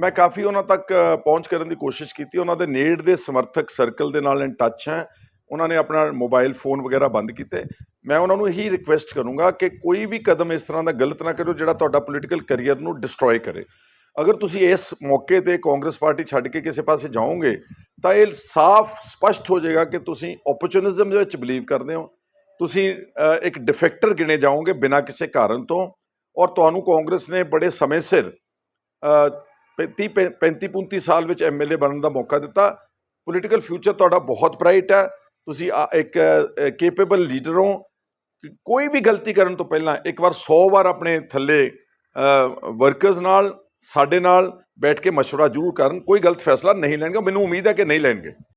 ਮੈਂ ਕਾਫੀ ਉਹਨਾਂ ਤੱਕ ਪਹੁੰਚ ਕਰਨ ਦੀ ਕੋਸ਼ਿਸ਼ ਕੀਤੀ। ਉਹਨਾਂ ਦੇ ਨੇੜ ਦੇ ਸਮਰਥਕ ਸਰਕਲ ਦੇ ਨਾਲ ਇਨ ਟੱਚ ਹੈ। ਉਹਨਾਂ ਨੇ ਆਪਣਾ ਮੋਬਾਈਲ ਫੋਨ ਵਗੈਰਾ ਬੰਦ ਕੀਤੇ। ਮੈਂ ਉਹਨਾਂ ਨੂੰ ਇਹੀ ਰਿਕੁਐਸਟ ਕਰੂੰਗਾ ਕਿ ਕੋਈ ਵੀ ਕਦਮ ਇਸ ਤਰ੍ਹਾਂ ਦਾ ਗਲਤ ਨਾ ਕਰਿਓ ਜਿਹੜਾ ਤੁਹਾਡਾ ਪੋਲੀਟੀਕਲ ਕੈਰੀਅਰ ਨੂੰ ਡਿਸਟਰੋਏ ਕਰੇ। ਅਗਰ ਤੁਸੀਂ ਇਸ ਮੌਕੇ ਤੇ ਕਾਂਗਰਸ ਪਾਰਟੀ ਛੱਡ ਕੇ ਕਿਸੇ ਪਾਸੇ ਜਾਓਗੇ ਤਾਂ ਇਹ ਸਾਫ਼ ਸਪਸ਼ਟ ਹੋ ਜਾਏਗਾ ਕਿ ਤੁਸੀਂ ਓਪਰਚੁਨਿਜ਼ਮ ਦੇ ਵਿੱਚ ਬਲੀਵ ਕਰਦੇ ਹੋ। ਤੁਸੀਂ ਇੱਕ ਡਿਫੈਕਟਰ ਗਿਣੇ ਜਾਓਗੇ ਬਿਨਾਂ ਕਿਸੇ ਕਾਰਨ ਤੋਂ ਔਰ ਤੁਹਾਨੂੰ ਕਾਂਗਰਸ ਨੇ ਬੜੇ ਸਮੇਂ ਸਿਰ ਅ, 35 35 35 ਸਾਲ ਵਿੱਚ ਐਮਐਲਏ ਬਣਨ ਦਾ ਮੌਕਾ ਦਿੱਤਾ। ਪੋਲੀਟੀਕਲ ਫਿਊਚਰ ਤੁਹਾਡਾ ਬਹੁਤ ਬ੍ਰਾਈਟ ਹੈ। ਤੁਸੀਂ ਇੱਕ ਕੇਪੇਬਲ ਲੀਡਰ ਹੋ। ਕੋਈ ਵੀ ਗਲਤੀ ਕਰਨ ਤੋਂ ਪਹਿਲਾਂ ਇੱਕ ਵਾਰ 100 ਵਾਰ ਆਪਣੇ ਥੱਲੇ ਵਰਕਰਸ ਨਾਲ ਸਾਡੇ ਨਾਲ ਬੈਠ ਕੇ ਮਸ਼ਵਰਾ ਜ਼ਰੂਰ ਕਰਨ। ਕੋਈ ਗਲਤ ਫੈਸਲਾ ਨਹੀਂ ਲੈਣਗੇ। ਮੈਨੂੰ ਉਮੀਦ ਹੈ ਕਿ ਨਹੀਂ ਲੈਣਗੇ।